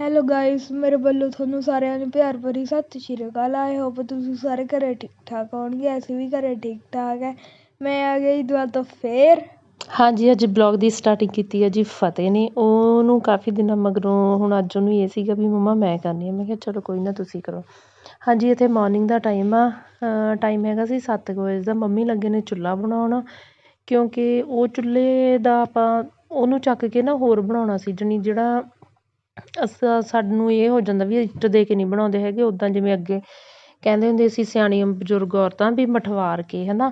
Hello guys ਮੇਰੇ ਵੱਲੋਂ ਤੁਹਾਨੂੰ ਸਾਰਿਆਂ ਨੂੰ ਪਿਆਰ ਭਰੀ ਸਤਿ ਸ਼੍ਰੀ ਅਕਾਲ। ਆਈ ਹੋਪ ਤੁਸੀਂ ਸਾਰੇ ਘਰੇ ਠੀਕ ਠਾਕ ਹੋਣਗੇ, ਅਸੀਂ ਵੀ ਘਰੇ ਠੀਕ ਠਾਕ ਹੈ। ਮੈਂ ਆ ਗਈ ਦੁਆ ਤੋਂ ਫੇਰ। ਹਾਂਜੀ, ਅੱਜ ਬਲੌਗ ਦੀ ਸਟਾਰਟਿੰਗ ਕੀਤੀ ਹੈ ਜੀ ਫਤਿਹ ਨੇ। ਉਹਨੂੰ ਕਾਫੀ ਦਿਨਾਂ ਮਗਰੋਂ ਹੁਣ ਅੱਜ ਉਹਨੂੰ ਇਹ ਸੀਗਾ ਵੀ ਮੰਮਾ ਮੈਂ ਕਰਨੀ ਹੈ। ਮੈਂ ਕਿਹਾ ਚਲੋ ਕੋਈ ਨਾ ਤੁਸੀਂ ਕਰੋ। ਹਾਂਜੀ, ਇੱਥੇ ਮਾਰਨਿੰਗ ਦਾ ਟਾਈਮ ਆ। ਟਾਈਮ ਹੈਗਾ ਸੀ ਸੱਤ ਕੁ ਵਜੇ ਦਾ। ਮੰਮੀ ਲੱਗੇ ਨੇ ਚੁੱਲ੍ਹਾ ਬਣਾਉਣਾ ਕਿਉਂਕਿ ਉਹ ਚੁੱਲ੍ਹੇ ਦਾ ਆਪਾਂ ਉਹਨੂੰ ਚੱਕ ਕੇ ਨਾ ਹੋਰ ਬਣਾਉਣਾ ਸੀ। ਜਾਣੀ ਜਿਹੜਾ ਅਸ, ਸਾਨੂੰ ਇਹ ਹੋ ਜਾਂਦਾ ਵੀ ਇੱਟ ਦੇ ਕੇ ਨਹੀਂ ਬਣਾਉਂਦੇ ਹੈਗੇ ਉੱਦਾਂ ਜਿਵੇਂ ਅੱਗੇ ਕਹਿੰਦੇ ਹੁੰਦੇ ਸੀ ਸਿਆਣੀਆਂ ਬਜ਼ੁਰਗ ਔਰਤਾਂ ਵੀ ਮਠਵਾਰ ਕੇ ਹੈ ਨਾ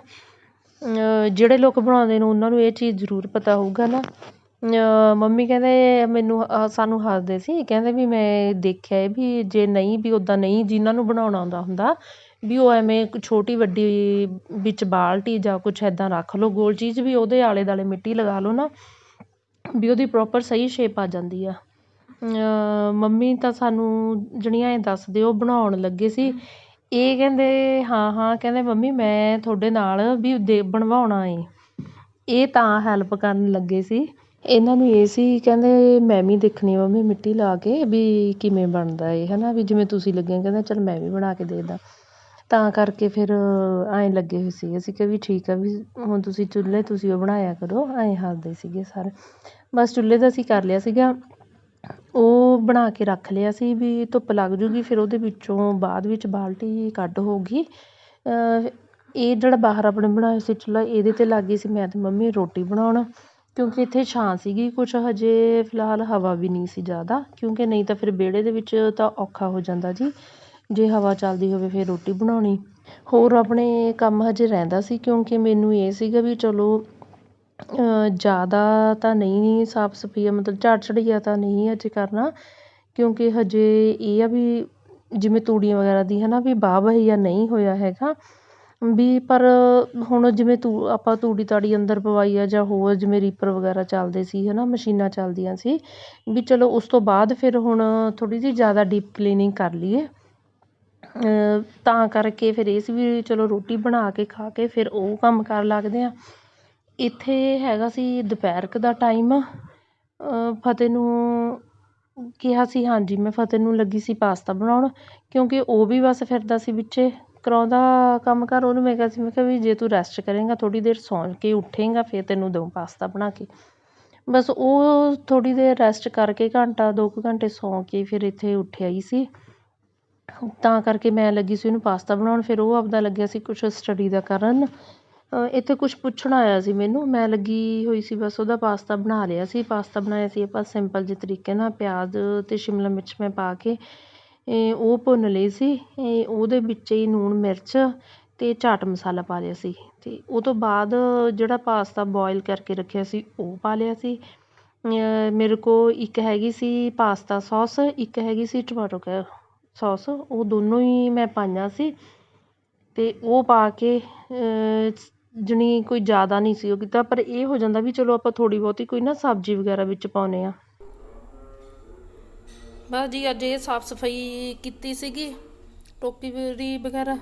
ਜਿਹੜੇ ਲੋਕ ਬਣਾਉਂਦੇ ਨੇ, ਉਹਨਾਂ ਨੂੰ ਇਹ ਚੀਜ਼ ਜ਼ਰੂਰ ਪਤਾ ਹੋਊਗਾ ਨਾ ਮੰਮੀ ਕਹਿੰਦੇ, ਮੈਨੂੰ ਸਾਨੂੰ ਹੱਸਦੇ ਸੀ, ਕਹਿੰਦੇ ਵੀ ਮੈਂ ਦੇਖਿਆ ਹੈ ਵੀ ਜੇ ਨਹੀਂ ਵੀ ਉੱਦਾਂ ਨਹੀਂ ਜਿਹਨਾਂ ਨੂੰ ਬਣਾਉਣਾ ਆਉਂਦਾ ਹੁੰਦਾ, ਵੀ ਉਹ ਐਵੇਂ ਛੋਟੀ ਵੱਡੀ ਵਿੱਚ ਬਾਲਟੀ ਜਾਂ ਕੁਛ ਇੱਦਾਂ ਰੱਖ ਲਓ, ਗੋਲ ਚੀਜ਼ ਵੀ ਉਹਦੇ ਆਲੇ ਦੁਆਲੇ ਮਿੱਟੀ ਲਗਾ ਲਓ ਨਾ, ਵੀ ਉਹਦੀ ਪ੍ਰੋਪਰ ਸਹੀ ਸ਼ੇਪ ਆ ਜਾਂਦੀ ਆ। ਮੰਮੀ ਤਾਂ ਸਾਨੂੰ ਜਿਹੜੀਆਂ ਐਂ ਦੱਸਦੇ, ਉਹ ਬਣਾਉਣ ਲੱਗੇ ਸੀ। ਇਹ ਕਹਿੰਦੇ, ਹਾਂ ਹਾਂ, ਕਹਿੰਦੇ, ਮੰਮੀ, ਮੈਂ ਤੁਹਾਡੇ ਨਾਲ ਵੀ ਦੇ ਬਣਵਾਉਣਾ ਏ। ਇਹ ਤਾਂ ਹੈਲਪ ਕਰਨ ਲੱਗੇ ਸੀ। ਇਹਨਾਂ ਨੂੰ ਇਹ ਸੀ, ਕਹਿੰਦੇ, ਮੈਂ ਵੀ ਦੇਖਣੀ ਮੰਮੀ ਮਿੱਟੀ ਲਾ ਕੇ ਵੀ ਕਿਵੇਂ ਬਣਦਾ ਏ ਹੈ ਨਾ ਵੀ ਜਿਵੇਂ ਤੁਸੀਂ ਲੱਗੇ ਕਹਿੰਦੇ, ਚੱਲ ਮੈਂ ਵੀ ਬਣਾ ਕੇ ਦੇਖਦਾ ਤਾਂ ਕਰਕੇ ਫਿਰ ਐਂ ਲੱਗੇ ਹੋਏ ਸੀ ਅਸੀਂ ਕਿਹਾ ਵੀ ਠੀਕ ਆ, ਵੀ ਹੁਣ ਤੁਸੀਂ ਚੁੱਲ੍ਹੇ ਤੁਸੀਂ ਉਹ ਬਣਾਇਆ ਕਰੋ। ਐਂ ਹੱਸਦੇ ਸੀਗੇ ਸਾਰੇ। ਬਸ ਚੁੱਲ੍ਹੇ ਦਾ ਅਸੀਂ ਕਰ ਲਿਆ ਸੀਗਾ। ਉਹ ਬਣਾ ਕੇ ਰੱਖ ਲਿਆ ਸੀ ਵੀ ਧੁੱਪ ਲੱਗ ਜੂਗੀ, ਫਿਰ ਉਹਦੇ ਵਿੱਚੋਂ ਬਾਅਦ ਵਿੱਚ ਬਾਲਟੀ ਕੱਢ ਹੋਊਗੀ ਇਹ ਜਿਹੜਾ ਬਾਹਰ ਆਪਣੇ ਬਣਾਇਆ ਸੀ ਚੁੱਲ੍ਹਾ, ਇਹਦੇ 'ਤੇ ਲੱਗ ਗਈ ਸੀ। ਮੈਂ ਅਤੇ ਮੰਮੀ ਰੋਟੀ ਬਣਾਉਣ, ਕਿਉਂਕਿ ਇੱਥੇ ਛਾਂ ਸੀਗੀ, ਕੁਛ ਹਜੇ ਫਿਲਹਾਲ ਹਵਾ ਵੀ ਨਹੀਂ ਸੀ ਜ਼ਿਆਦਾ। ਕਿਉਂਕਿ ਨਹੀਂ ਤਾਂ ਫਿਰ ਵਿਹੜੇ ਦੇ ਵਿੱਚ ਤਾਂ ਔਖਾ ਹੋ ਜਾਂਦਾ ਜੀ। ਜੇ ਹਵਾ ਚੱਲਦੀ ਹੋਵੇ ਫਿਰ ਰੋਟੀ ਬਣਾਉਣੀ। ਹੋਰ ਆਪਣੇ ਕੰਮ ਹਜੇ ਰਹਿੰਦਾ ਸੀ, ਕਿਉਂਕਿ ਮੈਨੂੰ ਇਹ ਸੀਗਾ ਵੀ ਚਲੋ ਜ਼ਿਆਦਾ ਤਾਂ ਨਹੀਂ ਸਾਫ਼ ਸਫ਼ਾਈ ਮਤਲਬ ਝਾੜ ਝੜੀਆ ਤਾਂ ਨਹੀਂ ਅਜੇ ਕਰਨਾ, ਕਿਉਂਕਿ ਹਜੇ ਇਹ ਆ ਵੀ ਜਿਵੇਂ ਤੂੜੀਆਂ ਵਗੈਰਾ ਦੀ ਹੈ ਨਾ ਵੀ ਵਾਹ ਵਹੀਆ ਨਹੀਂ ਹੋਇਆ ਹੈਗਾ। ਵੀ ਪਰ ਹੁਣ ਜਿਵੇਂ ਤੂ, ਆਪਾਂ ਤੂੜੀ ਤਾੜੀ ਅੰਦਰ ਪਵਾਈ ਆ ਜਾਂ ਹੋਰ ਜਿਵੇਂ ਰੀਪਰ ਵਗੈਰਾ ਚੱਲਦੇ ਸੀ ਹੈ ਨਾ ਮਸ਼ੀਨਾਂ ਚੱਲਦੀਆਂ ਸੀ, ਵੀ ਚਲੋ ਉਸ ਤੋਂ ਬਾਅਦ ਫਿਰ ਹੁਣ ਥੋੜ੍ਹੀ ਜਿਹੀ ਜ਼ਿਆਦਾ ਡੀਪ ਕਲੀਨਿੰਗ ਕਰ ਲਈਏ। ਤਾਂ ਕਰਕੇ ਫਿਰ ਇਹ ਸੀ ਵੀ ਚਲੋ ਰੋਟੀ ਬਣਾ ਕੇ ਖਾ ਕੇ ਫਿਰ ਉਹ ਕੰਮ ਕਰ ਲੱਗਦੇ ਹਾਂ ਇੱਥੇ ਹੈਗਾ ਸੀ ਦੁਪਹਿਰ ਕੁ ਦਾ ਟਾਈਮ ਫਤਿਹ ਨੂੰ ਕਿਹਾ ਸੀ, ਹਾਂਜੀ, ਮੈਂ ਫਤਿਹ ਨੂੰ ਲੱਗੀ ਸੀ ਪਾਸਤਾ ਬਣਾਉਣ, ਕਿਉਂਕਿ ਉਹ ਵੀ ਬਸ ਫਿਰਦਾ ਸੀ ਵਿੱਚੇ ਕਰਾਉਂਦਾ ਕੰਮ ਕਾਰ ਉਹਨੂੰ ਮੈਂ ਕਿਹਾ ਸੀ, ਮੈਂ ਕਿਹਾ ਵੀ ਜੇ ਤੂੰ ਰੈਸਟ ਕਰੇਂਗਾ, ਥੋੜ੍ਹੀ ਦੇਰ ਸੌਂ ਕੇ ਉੱਠੇਂਗਾ, ਫਿਰ ਤੈਨੂੰ ਦਊਂ ਪਾਸਤਾ ਬਣਾ ਕੇ। ਬਸ ਉਹ ਥੋੜ੍ਹੀ ਦੇਰ ਰੈਸਟ ਕਰਕੇ ਘੰਟਾ, ਦੋ ਕੁ ਘੰਟੇ ਸੌਂ ਕੇ ਫਿਰ ਇੱਥੇ ਉੱਠਿਆ ਹੀ ਸੀ। ਤਾਂ ਕਰਕੇ ਮੈਂ ਲੱਗੀ ਸੀ ਉਹਨੂੰ ਪਾਸਤਾ ਬਣਾਉਣ, ਫਿਰ ਉਹ ਆਪਦਾ ਲੱਗਿਆ ਸੀ ਕੁਛ ਸਟੱਡੀ ਦਾ ਕਰਨ। ਇੱਥੇ ਕੁਛ ਪੁੱਛਣ ਆਇਆ ਸੀ ਮੈਨੂੰ, ਮੈਂ ਲੱਗੀ ਹੋਈ ਸੀ ਬਸ ਉਹਦਾ ਪਾਸਤਾ ਬਣਾ ਲਿਆ ਸੀ, ਪਾਸਤਾ ਬਣਾਇਆ ਸੀ ਆਪਾਂ ਸਿੰਪਲ ਜਿਹੇ ਤਰੀਕੇ ਨਾਲ, ਪਿਆਜ਼ ਅਤੇ ਸ਼ਿਮਲਾ ਮਿਰਚ ਮੈਂ ਪਾ ਕੇ ਉਹ ਭੁੰਨ ਲਈ ਸੀ ਉਹਦੇ ਵਿੱਚ ਹੀ ਲੂਣ ਮਿਰਚ ਅਤੇ ਚਾਟ ਮਸਾਲਾ ਪਾ ਲਿਆ ਸੀ ਅਤੇ ਉਹ ਤੋਂ ਬਾਅਦ ਜਿਹੜਾ ਪਾਸਤਾ ਬੋਇਲ ਕਰਕੇ ਰੱਖਿਆ ਸੀ ਉਹ ਪਾ ਲਿਆ ਸੀ। ਮੇਰੇ ਕੋਲ ਇੱਕ ਹੈਗੀ ਸੀ ਪਾਸਤਾ ਸੌਸ, ਇੱਕ ਹੈਗੀ ਸੀ ਟਮਾਟੋ ਕ, ਸੌਸ, ਉਹ ਦੋਨੋਂ ਹੀ ਮੈਂ ਪਾਈਆਂ ਸੀ ਅਤੇ ਉਹ ਪਾ ਕੇ ਜਣੀ ਕੋਈ ਜ਼ਿਆਦਾ ਨਹੀਂ ਸੀ ਉਹ ਕੀਤਾ, ਪਰ ਇਹ ਹੋ ਜਾਂਦਾ ਵੀ ਚਲੋ ਆਪਾਂ ਥੋੜ੍ਹੀ ਬਹੁਤੀ ਕੋਈ ਨਾ ਸਬਜ਼ੀ ਵਗੈਰਾ ਵਿੱਚ ਪਾਉਂਦੇ ਹਾਂ। ਬਸ ਜੀ, ਅੱਜ ਇਹ ਸਾਫ਼ ਸਫ਼ਾਈ ਕੀਤੀ ਸੀਗੀ ਟੋਕੀ ਵੀ ਵਗੈਰਾ,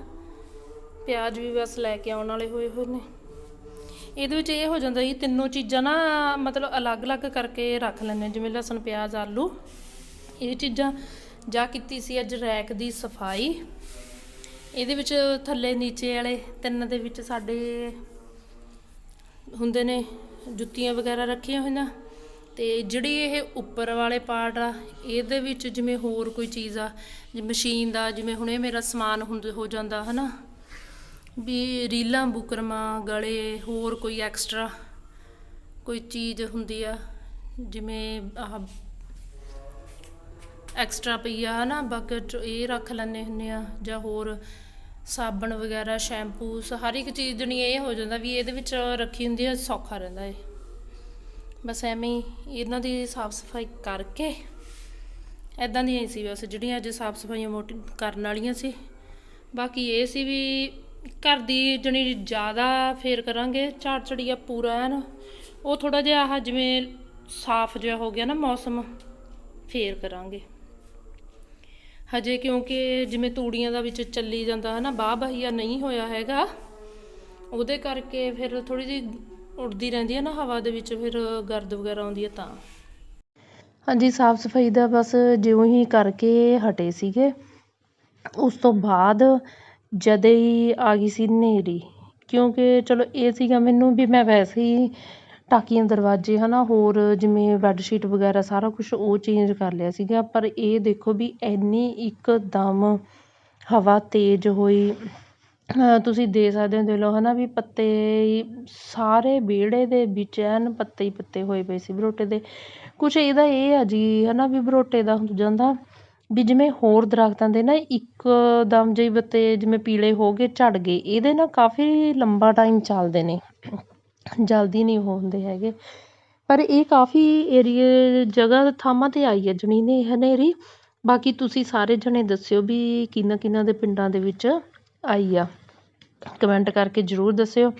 ਪਿਆਜ਼ ਵੀ ਬਸ ਲੈ ਕੇ ਆਉਣ ਵਾਲੇ ਹੋਏ ਹੋਏ ਨੇ। ਇਹਦੇ ਵਿੱਚ ਇਹ ਹੋ ਜਾਂਦਾ ਜੀ, ਤਿੰਨੋਂ ਚੀਜ਼ਾਂ ਨਾ ਮਤਲਬ ਅਲੱਗ-ਅਲੱਗ ਕਰਕੇ ਰੱਖ ਲੈਂਦੇ ਜਿਵੇਂ ਲਸਣ, ਪਿਆਜ਼, ਆਲੂ। ਇਹ ਚੀਜ਼ਾਂ ਜਾ ਕੀਤੀ ਸੀ ਅੱਜ ਰੈਕ ਦੀ ਸਫ਼ਾਈ। ਇਹਦੇ ਵਿੱਚ ਥੱਲੇ ਨੀਚੇ ਵਾਲੇ ਤਿੰਨ ਦੇ ਵਿੱਚ ਸਾਡੇ ਹੁੰਦੇ ਨੇ ਜੁੱਤੀਆਂ ਵਗੈਰਾ ਰੱਖੀਆਂ ਹੋਈਆਂ। ਤੇ ਜਿਹੜੀ ਇਹ ਉੱਪਰ ਵਾਲੇ ਪਾਰਟ ਆ, ਇਹਦੇ ਵਿੱਚ ਜਿਵੇਂ ਹੋਰ ਕੋਈ ਚੀਜ਼ ਆ, ਜਿਵੇਂ ਮਸ਼ੀਨ ਦਾ, ਜਿਵੇਂ ਹੁਣ ਇਹ ਮੇਰਾ ਸਮਾਨ ਹੁੰਦ, ਹੋ ਜਾਂਦਾ, ਹਨਾ? ਵੀ ਰੀਲਾਂ, ਬੁਕਰਮਾਂ, ਗਲੇ, ਹੋਰ ਕੋਈ ਐਕਸਟਰਾ ਕੋਈ ਚੀਜ਼ ਹੁੰਦੀ ਆ, ਜਿਵੇਂ ਆਹ ਐਕਸਟਰਾ ਪਈ ਆ, ਹਨਾ? ਬਕਟ ਇਹ ਰੱਖ ਲੈਂਦੇ ਹੁੰਦੇ ਆ, ਜਾਂ ਹੋਰ ਸਾਬਣ ਵਗੈਰਾ ਸ਼ੈਂਪੂ ਹਰ ਇੱਕ ਚੀਜ਼ ਜਣੀ ਇਹ ਹੋ ਜਾਂਦਾ ਵੀ ਇਹਦੇ ਵਿੱਚ ਰੱਖੀ ਹੁੰਦੀ ਹੈ ਸੌਖਾ ਰਹਿੰਦਾ ਏ ਬਸ ਐਵੇਂ ਹੀ, ਇਹਨਾਂ ਦੀ ਸਾਫ਼ ਸਫ਼ਾਈ ਕਰਕੇ ਐਦਾਂ ਦੀਆਂ ਹੀ ਸੀ ਬਸ, ਜਿਹੜੀਆਂ ਅੱਜ ਸਾਫ਼ ਸਫਾਈਆਂ ਮੋਟੀ ਕਰਨ ਵਾਲੀਆਂ ਸੀ। ਬਾਕੀ ਇਹ ਸੀ ਵੀ ਘਰ ਦੀ ਜਣੀ ਜ਼ਿਆਦਾ ਫੇਰ ਕਰਾਂਗੇ, ਝਾੜ ਚੜੀਆ ਪੂਰਾ ਐਨ ਉਹ ਥੋੜਾ ਜਿਹਾ ਆਹ ਜਿਵੇਂ ਸਾਫ਼ ਜਿਹਾ ਹੋ ਗਿਆ ਨਾ ਮੌਸਮ, ਫੇਰ ਕਰਾਂਗੇ। ਹਜੇ ਕਿਉਂਕਿ ਜਿਵੇਂ ਤੂੜੀਆਂ ਦਾ ਵਿੱਚ ਚੱਲੀ ਜਾਂਦਾ ਹੈ ਨਾ ਬਾਹ ਬਹੀਆ ਨਹੀਂ ਹੋਇਆ ਹੈਗਾ, ਉਹਦੇ ਕਰਕੇ ਫਿਰ ਥੋੜੀ ਜਿਹੀ ਉੱਡਦੀ ਰਹਿੰਦੀ ਹੈ ਨਾ ਹਵਾ ਦੇ ਵਿੱਚ, ਫਿਰ ਗਰਦ ਵਗੈਰਾ ਆਉਂਦੀ ਹੈ ਤਾਂ। ਹਾਂਜੀ, ਸਾਫ਼ ਸਫ਼ਾਈ ਦਾ ਬਸ ਜਿਉਂ ਹੀ ਕਰਕੇ ਹਟੇ ਸੀਗੇ। ਉਸ ਤੋਂ ਬਾਅਦ ਜਦੇ ਹੀ ਆ ਗਈ ਸੀ ਹਨੇਰੀ ਕਿਉਂਕਿ ਚਲੋ ਇਹ ਸੀਗਾ ਮੈਨੂੰ ਵੀ ਮੈਂ ਵੈਸੇ ਹੀ ਟਾਕੀਆਂ ਦਰਵਾਜ਼ੇ ਹੈ ਨਾ ਹੋਰ ਜਿਵੇਂ ਬੈੱਡਸ਼ੀਟ ਵਗੈਰਾ, ਸਾਰਾ ਕੁਛ ਉਹ ਚੇਂਜ ਕਰ ਲਿਆ ਸੀਗਾ। ਪਰ ਇਹ ਦੇਖੋ ਵੀ ਇੰਨੀ ਇੱਕਦਮ ਹਵਾ ਤੇਜ਼ ਹੋਈ। ਤੁਸੀਂ ਦੇ ਸਕਦੇ ਹੋ ਦੇਖ ਲਓ ਹੈ ਨਾ ਵੀ ਪੱਤੇ ਸਾਰੇ ਵਿਹੜੇ ਦੇ ਵਿੱਚ ਐਨ ਪੱਤੇ ਹੀ ਪੱਤੇ ਹੋਏ ਪਏ ਸੀ ਬਰੋਟੇ ਦੇ। ਕੁਛ ਇਹਦਾ ਇਹ ਆ ਜੀ ਹੈ ਨਾ ਵੀ ਬਰੋਟੇ ਦਾ ਹੋ ਜਾਂਦਾ ਵੀ ਜਿਵੇਂ ਹੋਰ ਦਰਖਤਾਂ ਦੇ ਨਾ ਇੱਕਦਮ ਜਿਹੇ ਪੱਤੇ ਜਿਵੇਂ ਪੀਲੇ ਹੋ ਗਏ, ਝੜ ਗਏ, ਇਹਦੇ ਨਾ ਕਾਫੀ ਲੰਬਾ ਟਾਈਮ ਚੱਲਦੇ ਨੇ। ਜਲਦੀ ਨਹੀਂ ਉਹ ਹੁੰਦੇ ਹੈਗੇ। ਪਰ ਇਹ ਕਾਫੀ ਏਰੀਏ ਜਗ੍ਹਾ ਥਾਵਾਂ 'ਤੇ ਆਈ ਹੈ ਜਣੀ ਨੇ ਹਨੇਰੀ। ਬਾਕੀ ਤੁਸੀਂ ਸਾਰੇ ਜਣੇ ਦੱਸਿਓ ਵੀ ਕਿਹਨਾਂ ਕਿਹਨਾਂ ਦੇ ਪਿੰਡਾਂ ਦੇ ਵਿੱਚ ਆਈ ਆ। ਕਮੈਂਟ ਕਰਕੇ ਜ਼ਰੂਰ ਦੱਸਿਓ।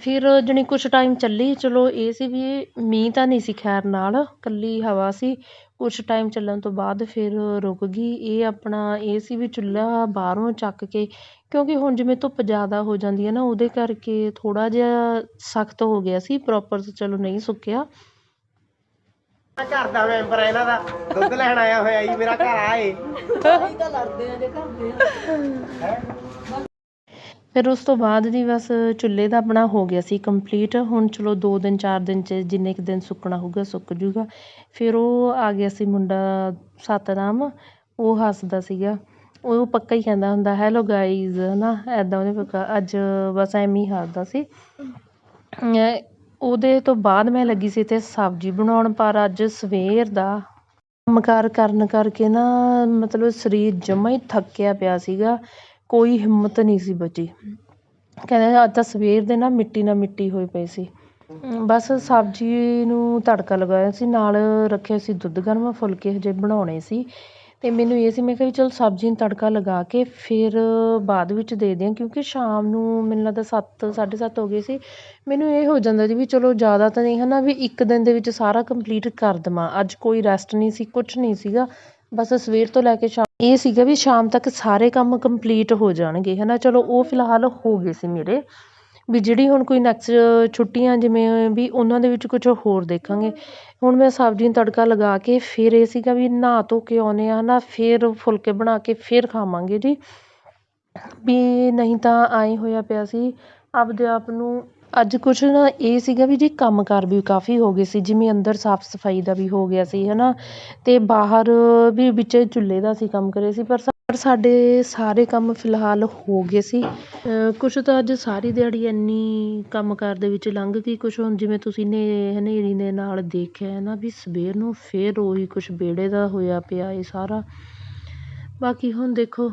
ਫਿਰ ਜਾਣੀ ਕੁਛ ਟਾਈਮ ਚੱਲੀ। ਚਲੋ ਇਹ ਸੀ ਵੀ ਮੀਂਹ ਤਾਂ ਨਹੀਂ ਸੀ ਖੈਰ ਨਾਲ। ਇਕੱਲੀ ਹਵਾ ਸੀ। ਕੁਛ ਟਾਈਮ ਚੱਲਣ ਤੋਂ ਬਾਅਦ ਫਿਰ ਰੁਕ ਗਈ। ਇਹ ਆਪਣਾ ਇਹ ਸੀ ਵੀ ਚੁੱਲ੍ਹਾ ਬਾਹਰੋਂ ਚੱਕ ਕੇ ਕਿਉਂਕਿ ਹੁਣ ਜਿਵੇਂ ਧੁੱਪ ਜ਼ਿਆਦਾ ਹੋ ਜਾਂਦੀ ਹੈ ਨਾ ਉਹਦੇ ਕਰਕੇ ਥੋੜ੍ਹਾ ਜਿਹਾ ਸਖਤ ਹੋ ਗਿਆ ਸੀ ਪ੍ਰੋਪਰ ਚਲੋ ਨਹੀਂ ਸੁੱਕਿਆ। ਘਰ ਦਾ ਮੈਂਬਰ ਆ ਇਹਨਾਂ ਦਾ ਦੁੱਧ ਲੈਣ ਆਇਆ ਹੋਇਆ ਜੀ ਮੇਰਾ ਘਰ ਆਏ ਫਿਰ ਉਸ ਤੋਂ ਬਾਅਦ ਜੀ ਬਸ ਚੁੱਲ੍ਹੇ ਦਾ ਆਪਣਾ ਹੋ ਗਿਆ ਸੀ ਕੰਪਲੀਟ ਹੁਣ ਚਲੋ ਦੋ ਦਿਨ, ਚਾਰ ਦਿਨ 'ਚ ਜਿੰਨੇ ਕੁ ਦਿਨ ਸੁੱਕਣਾ ਹੋਊਗਾ, ਸੁੱਕ ਜੂਗਾ। ਫਿਰ ਉਹ ਆ ਗਿਆ ਸੀ ਮੁੰਡਾ ਸਤਨਾਮ, ਉਹ ਹੱਸਦਾ ਸੀਗਾ। ਉਹ ਪੱਕਾ ਹੀ ਕਹਿੰਦਾ ਹੁੰਦਾ ਹੈਲੋ ਗਾਈਜ਼ ਹੈ ਨਾ ਇੱਦਾਂ ਉਹਨੇ ਪੱਕਾ ਅੱਜ ਬਸ ਐਵੇਂ ਹੀ ਹੱਸਦਾ ਸੀ। ਉਹਦੇ ਤੋਂ ਬਾਅਦ ਮੈਂ ਲੱਗੀ ਸੀ ਇੱਥੇ ਸਬਜ਼ੀ ਬਣਾਉਣ, ਪਰ ਅੱਜ ਸਵੇਰ ਦਾ ਕੰਮਕਾਰ ਕਰਨ ਕਰਕੇ ਨਾ ਮਤਲਬ ਸਰੀਰ ਜਮ੍ਹਾਂ ਹੀ ਥੱਕਿਆ ਪਿਆ ਸੀਗਾ। ਕੋਈ ਹਿੰਮਤ ਨਹੀਂ ਸੀ ਬਚੀ। ਕਹਿੰਦੇ ਅੱਜ ਤਾਂ ਸਵੇਰ ਦੇ ਨਾ ਮਿੱਟੀ ਨਾਲ ਮਿੱਟੀ ਹੋਏ ਪਏ ਸੀ। ਬਸ ਸਬਜ਼ੀ ਨੂੰ ਤੜਕਾ ਲਗਾਇਆ ਸੀ, ਨਾਲ ਰੱਖਿਆ ਸੀ ਦੁੱਧ, ਗਰਮ ਫੁਲਕੇ ਹਜੇ ਬਣਾਉਣੇ ਸੀ। ਅਤੇ ਮੈਨੂੰ ਇਹ ਸੀ, ਮੈਂ ਕਿਹਾ ਵੀ ਚਲ ਸਬਜ਼ੀ ਨੂੰ ਤੜਕਾ ਲਗਾ ਕੇ ਫਿਰ ਬਾਅਦ ਵਿੱਚ ਦੇ ਦਿਆਂ, ਕਿਉਂਕਿ ਸ਼ਾਮ ਨੂੰ ਮੈਨੂੰ ਲੱਗਦਾ ਸੱਤ, ਸਾਢੇ ਸੱਤ ਹੋ ਗਏ ਸੀ। ਮੈਨੂੰ ਇਹ ਹੋ ਜਾਂਦਾ ਜੀ ਵੀ ਚਲੋ ਜ਼ਿਆਦਾ ਤਾਂ ਨਹੀਂ ਹੈ ਨਾ ਵੀ ਇੱਕ ਦਿਨ ਦੇ ਵਿੱਚ ਸਾਰਾ ਕੰਪਲੀਟ ਕਰ ਦੇਵਾਂ। ਅੱਜ ਕੋਈ ਰੈਸਟ ਨਹੀਂ ਸੀ, ਕੁਛ ਨਹੀਂ ਸੀਗਾ। ਬਸ ਸਵੇਰ ਤੋਂ ਲੈ ਕੇ ਸ਼ਾਮ ਇਹ ਸੀਗਾ ਵੀ ਸ਼ਾਮ ਤੱਕ ਸਾਰੇ ਕੰਮ ਕੰਪਲੀਟ ਹੋ ਜਾਣਗੇ ਹੈ ਨਾ ਚਲੋ, ਉਹ ਫਿਲਹਾਲ ਹੋ ਗਏ ਸੀ ਮੇਰੇ। ਵੀ ਜਿਹੜੀ ਹੁਣ ਕੋਈ ਨੈਕਸਟ ਛੁੱਟੀਆਂ ਜਿਵੇਂ ਵੀ ਉਹਨਾਂ ਦੇ ਵਿੱਚ ਕੁਛ ਹੋਰ ਦੇਖਾਂਗੇ। ਹੁਣ ਮੈਂ ਸਬਜ਼ੀ ਨੂੰ ਤੜਕਾ ਲਗਾ ਕੇ ਫਿਰ ਇਹ ਸੀਗਾ ਵੀ ਨਹਾ ਧੋ ਕੇ ਆਉਂਦੇ ਹਾਂ ਹੈ ਨਾ ਫਿਰ ਫੁਲਕੇ ਬਣਾ ਕੇ ਫਿਰ ਖਾਵਾਂਗੇ ਜੀ। ਵੀ ਨਹੀਂ ਤਾਂ ਆਏ ਹੋਇਆ ਪਿਆ ਸੀ, ਆਪਦੇ ਆਪ ਨੂੰ ਅੱਜ ਕੁਛ ਨਾ ਇਹ ਸੀਗਾ ਵੀ ਜੀ ਕੰਮਕਾਰ ਵੀ ਕਾਫੀ ਹੋ ਗਏ ਸੀ, ਜਿਵੇਂ ਅੰਦਰ ਸਾਫ਼ ਸਫ਼ਾਈ ਦਾ ਵੀ ਹੋ ਗਿਆ ਸੀ ਹੈ ਨਾ ਅਤੇ ਬਾਹਰ ਵੀ ਵਿੱਚ ਚੁੱਲ੍ਹੇ ਦਾ ਅਸੀਂ ਕੰਮ ਕਰੇ ਸੀ, ਪਰ ਸਾਡੇ ਸਾਰੇ ਕੰਮ ਫਿਲਹਾਲ ਹੋ ਗਏ ਸੀ। ਕੁਛ ਤਾਂ ਅੱਜ ਸਾਰੀ ਦਿਹਾੜੀ ਇੰਨੀ ਕੰਮ ਕਾਰ ਦੇ ਵਿੱਚ ਲੰਘ ਗਈ, ਕੁਛ ਹੁਣ ਜਿਵੇਂ ਤੁਸੀਂ ਨੇ, ਹਨੇਰੀ ਦੇ ਨਾਲ ਦੇਖਿਆ ਹੈ ਨਾ ਵੀ ਸਵੇਰ ਨੂੰ ਫਿਰ ਉਹੀ ਕੁਛ ਵਿਹੜੇ ਦਾ ਹੋਇਆ ਪਿਆ ਇਹ ਸਾਰਾ। ਬਾਕੀ ਹੁਣ ਦੇਖੋ,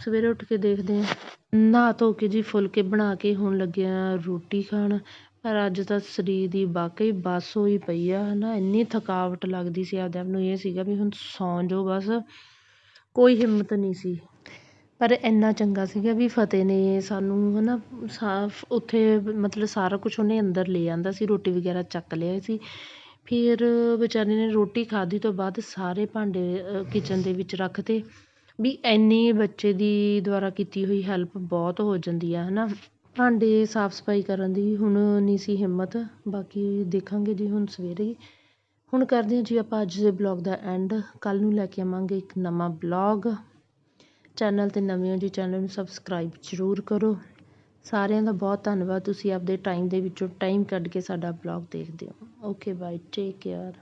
ਸਵੇਰੇ ਉੱਠ ਕੇ ਦੇਖਦੇ ਹਾਂ। ਨਹਾ ਧੋ ਕੇ ਜੀ ਫੁਲਕੇ ਬਣਾ ਕੇ ਹੁਣ ਲੱਗੇ ਹਾਂ ਰੋਟੀ ਖਾਣ। ਪਰ ਅੱਜ ਤਾਂ ਸਰੀਰ ਦੀ ਵਾਕਈ ਬੱਸ ਹੋਈ ਪਈ ਆ ਹੈ ਨਾ ਇੰਨੀ ਥਕਾਵਟ ਲੱਗਦੀ ਸੀ ਆਪਦੇ ਆਪ ਨੂੰ, ਇਹ ਸੀਗਾ ਵੀ ਹੁਣ ਸੌਂ ਜਾਓ ਬਸ। ਕੋਈ ਹਿੰਮਤ ਨਹੀਂ ਸੀ। ਪਰ ਇੰਨਾ ਚੰਗਾ ਸੀਗਾ ਵੀ ਫਤਿਹ ਨੇ ਸਾਨੂੰ ਹੈ ਨਾ ਸਾਫ਼ ਉੱਥੇ ਮਤਲਬ ਸਾਰਾ ਕੁਛ ਉਹਨੇ ਅੰਦਰ ਲੈ ਆਂਦਾ ਸੀ, ਰੋਟੀ ਵਗੈਰਾ ਚੱਕ ਲਿਆ ਸੀ। ਫਿਰ ਵਿਚਾਰੇ ਨੇ ਰੋਟੀ ਖਾਧੀ ਤੋਂ ਬਾਅਦ ਸਾਰੇ ਭਾਂਡੇ ਕਿਚਨ ਦੇ ਵਿੱਚ ਰੱਖਤੇ। ਵੀ ਇੰਨੀ ਬੱਚੇ ਦੀ ਦੁਆਰਾ ਕੀਤੀ ਹੋਈ ਹੈਲਪ ਬਹੁਤ ਹੋ ਜਾਂਦੀ ਆ ਹੈ ਨਾ ਭਾਂਡੇ ਸਾਫ਼ ਸਫ਼ਾਈ ਕਰਨ ਦੀ ਹੁਣ ਨਹੀਂ ਸੀ ਹਿੰਮਤ, ਬਾਕੀ ਦੇਖਾਂਗੇ ਜੀ ਹੁਣ ਸਵੇਰੇ ਹੁਣ ਕਰਦੇ ਹਾਂ ਜੀ ਆਪਾਂ ਅੱਜ ਦੇ ਬਲੌਗ ਦਾ ਐਂਡ ਕੱਲ੍ਹ ਨੂੰ ਲੈ ਕੇ ਆਵਾਂਗੇ ਇੱਕ ਨਵਾਂ ਬਲੌਗ ਚੈਨਲ 'ਤੇ ਨਵੇਂ ਹੋ ਜੀ ਚੈਨਲ ਨੂੰ ਸਬਸਕ੍ਰਾਈਬ ਜ਼ਰੂਰ ਕਰੋ। ਸਾਰਿਆਂ ਦਾ ਬਹੁਤ ਧੰਨਵਾਦ, ਤੁਸੀਂ ਆਪਦੇ ਟਾਈਮ ਦੇ ਵਿੱਚੋਂ ਟਾਈਮ ਕੱਢ ਕੇ ਸਾਡਾ ਬਲੌਗ ਦੇਖਦੇ ਹੋ। Okay bye take care